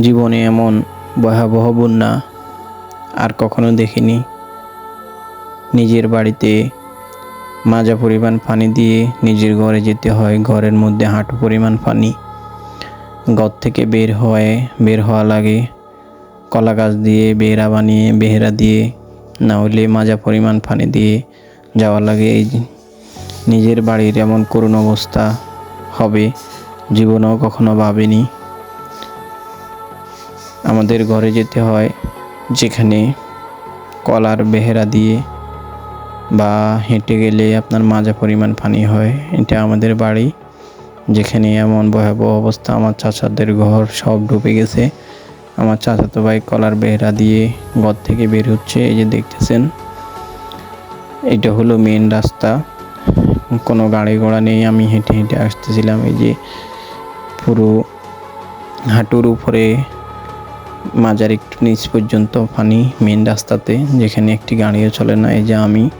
জীবনে এমন ভয়াবহ বন্যা আর কখনো দেখিনি। নিজের বাড়িতে মাজা পরিমাণ পানি দিয়ে নিজের ঘরে যেতে হয়। ঘরের মধ্যে হাঁটু পরিমাণ পানি। ঘর থেকে বের হয়ে, বের হওয়া লাগে। কলা গাছ দিয়ে বেড়া বানিয়ে, বেহেরা দিয়ে, না হলে মাজা পরিমাণ পানি দিয়ে যাওয়া লাগে। এই নিজের বাড়ির এমন করুণ অবস্থা হবে, জীবনেও কখনো ভাবেনি। আমাদের ঘরে যেতে হয়, যেখানে কলার বেহেরা দিয়ে বা হেঁটে গেলে আপনার মাজা পরিমাণ পানি হয়। এটা আমাদের বাড়ি, যেখানে এমন ভয়াবহ অবস্থা। আমার চাচাদের ঘর সব ডুবে গেছে। আমার চাচাতো ভাই কলার বেহেরা দিয়ে ঘর থেকে বের হচ্ছে। এই যে দেখতেছেন, এটা হলো মেন রাস্তা। কোনো গাড়ি ঘোড়া নেই। আমি হেঁটে হেঁটে আসতেছিলাম। এই যে পুরো হাঁটুর উপরে মাজার একটু নিচ পর্যন্ত পানি মেন রাস্তাতে, যেখানে একটি গাড়িও চলে না। এই যে আমি,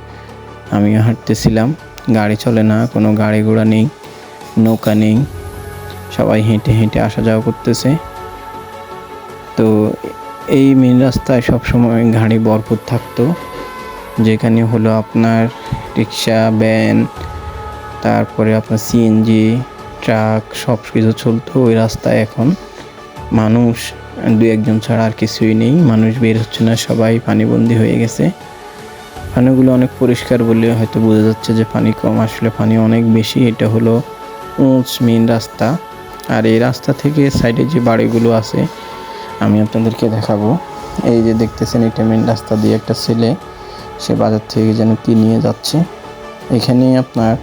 আমিও হাঁটতেছিলাম। গাড়ি চলে না, কোনো গাড়ি ঘোড়া নেই, নৌকা নেই। সবাই হেঁটে হেঁটে আসা যাওয়া করতেছে। তো এই মেন রাস্তায় সবসময় গাড়ি ভরপুর থাকতো। যেখানে হলো আপনার রিক্সা ভ্যান তারপরে আপনার সিএনজি ট্রাক সব কিছু চলতো ওই রাস্তায় এখন। মানুষ দু একজন ছাড়া আর কিছুই নেই, মানুষ বের হচ্ছে না, সবাই পানিবন্দি হয়ে গেছে। পানিগুলো অনেক পরিষ্কার বলে হয়তো বোঝা যাচ্ছে যে পানি কম, আসলে পানি অনেক বেশি, এটা হলো উঁচ মেন রাস্তা। আর এই রাস্তা থেকে সাইডে যে বাড়িগুলো আছে, আমি আপনাদেরকে দেখাবো। এই যে দেখতেছেন, এটা মেন রাস্তা দিয়ে একটা ছেলে, সে বাজার থেকে যেন কি নিয়ে যাচ্ছে। এখানে আপনার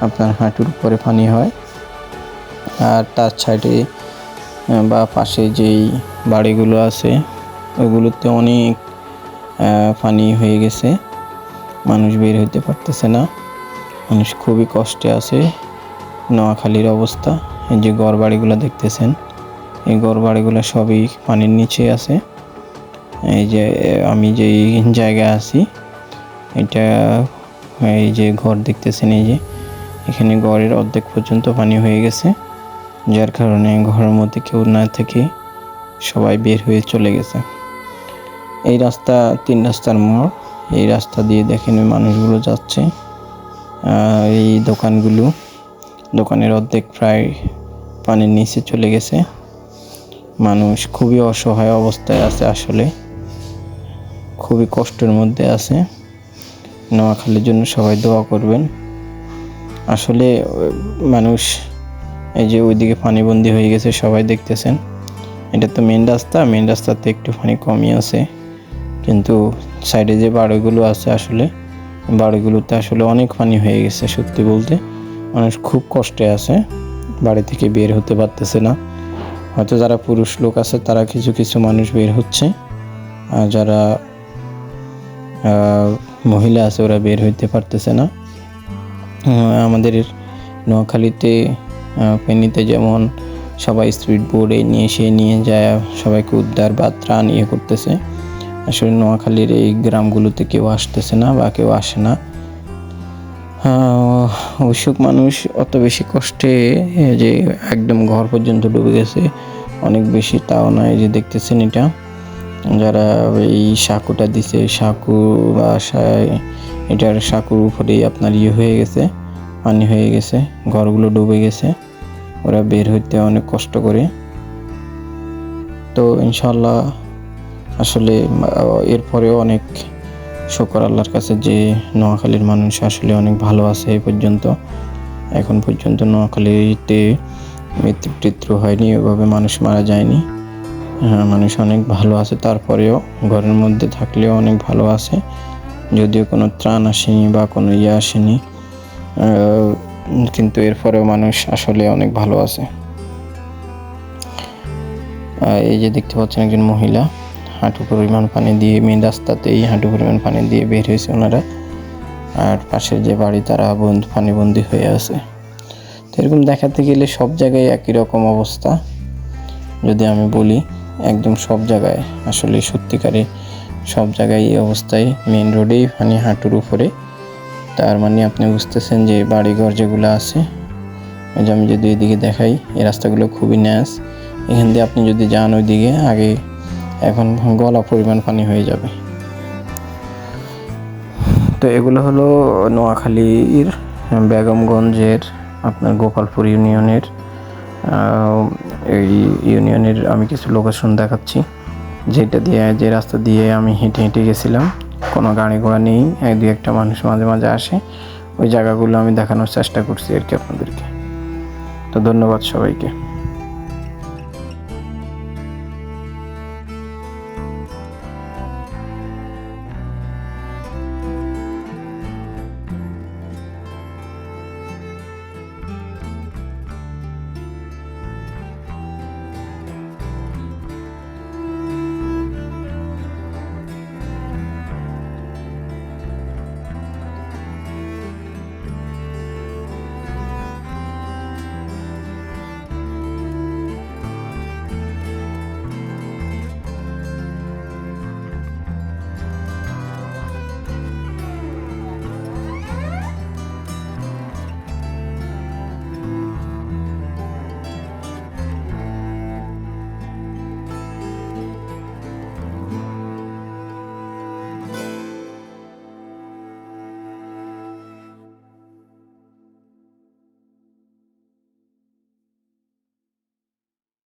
আপনার হাঁটুর উপরে পানি হয়। আর তার সাইডে বা পাশে যেই বাড়িগুলো আছে, ওগুলোতে অনেক পানি হয়ে গেছে। মানুষ বের হতে পারতেছে না। মানুষ খুবই কষ্টে আছে। নোয়াখালীর অবস্থা, এই যে ঘর বাড়িগুলো দেখতেছেন, এই ঘর বাড়িগুলো সবই পানির নিচে আছে। এই যে, আমি যেই জায়গায় আছি, এটা, এই যে ঘর দেখতেছেন, এই যে, এখানে ঘরের অর্ধেক পর্যন্ত পানি হয়ে গেছে। যার কারণে ঘরের মধ্যে কেউ না থেকে সবাই বের হয়ে চলে গেছে। এই রাস্তা, তিন রাস্তার মোড়। এই রাস্তা দিয়ে দেখেন মানুষগুলো যাচ্ছে। এই দোকানগুলো, দোকানের অর্ধেক প্রায় পানির নিচে চলে গেছে। মানুষ খুবই অসহায় অবস্থায় আছে আসলে। খুবই কষ্টের মধ্যে আছে। নোয়াখালীর জন্য সবাই দোয়া করবেন। আসলে মানুষ এই যে ওইদিকে পানিবন্দি হয়ে গেছে, সবাই দেখতেছেন। এটা তো মেন রাস্তা মেন রাস্তাতে একটু পানি কমই আছে। কিন্তু সাইডে যে বাড়িগুলো আছে আসলে, বাড়িগুলোতে আসলে অনেক পানি হয়ে গেছে, সত্যি বলতে। মানুষ খুব কষ্টে আছে, বাড়ি থেকে বের হতে পারতেছে না। হয়তো যারা পুরুষ লোক আছে, তারা কিছু কিছু মানুষ বের হচ্ছে। আর যারা মহিলা আছে, ওরা বের হইতে পারতেছে না। আমাদের নোয়াখালীতে ফেনীতে যেমন সবাই স্পিড বোর্ডে নিয়ে এসে নিয়ে যায়, সবাইকে উদ্ধার বা ত্রাণ ইয়ে করতেছে। আসলে নোয়াখালীর এই গ্রামগুলোতে কেউ আসতেছে না বা কেউ আসে না। অসুখ মানুষ অত বেশি কষ্টে যে একদম ঘর পর্যন্ত ডুবে গেছে, অনেক বেশি তাও নয় যে দেখতেছেন এটা। যারা এই সাঁকুটা দিছে, সাঁকু বা এটার সাঁকুর উপরেই আপনার ইয়ে হয়ে গেছে, পানি হয়ে গেছে, ঘরগুলো ডুবে গেছে। ওরা বের হইতে অনেক কষ্ট করে। তো ইনশাল্লাহ আসলে এরপরেও অনেক শকর আল্লাহর কাছে যে নোয়াখালীর মানুষ আসলে অনেক ভালো আছে এই পর্যন্ত। এখন পর্যন্ত নোয়াখালীতে মৃত্যু টিত্র হয়নি ওভাবে মানুষ মারা যায়নি। হ্যাঁ, মানুষ অনেক ভালো আছে তারপরেও ঘরের মধ্যে থাকলেও অনেক ভালো আছে। যদিও কোনো ত্রাণ আসেনি বা কোনো ইয়ে আসেনি। কিন্তু এরপরেও মানুষ আসলে অনেক ভালো আছে। এই যে দেখতে পাচ্ছেন একজন মহিলা হাঁটু পরিমাণ পানি দিয়ে মেন রাস্তাতেই হাঁটু পরিমাণ পানি দিয়ে বের হয়েছে ওনারা। আর পাশের যে বাড়ি, তারা বন্ধ পানিবন্দি হয়ে আছে। তো এরকম দেখাতে গেলে সব জায়গায় একই রকম অবস্থা। যদি আমি বলি, একদম সব জায়গায়, আসলে সত্যিকারে সব জায়গায় এই অবস্থায় মেন রোডেই পানি হাঁটুর উপরে। তার মানে আপনি বুঝতেছেন যে বাড়িঘর যেগুলো আছে ওই যে আমি যদি এদিকে দেখাই, এই রাস্তাগুলো খুবই ন্যাস। এখান দিয়ে আপনি যদি যান ওইদিকে, আগে এখন গলা পরিমাণ পানি হয়ে যাবে। তো এগুলো হলো নোয়াখালীর বেগমগঞ্জের, আপনার গোপালপুর ইউনিয়নের এই ইউনিয়নের আমি কিছু লোকেশন দেখাচ্ছি। যেটা দিয়ে, যে রাস্তা দিয়ে আমি হেঁটে হেঁটে গেছিলাম। কোনো গাড়ি ঘোড়া নেই, এক দুই একটা মানুষ মাঝে মাঝে আসে। ওই জায়গাগুলো আমি দেখানোর চেষ্টা করছি আর কি আপনাদেরকে। তো ধন্যবাদ সবাইকে।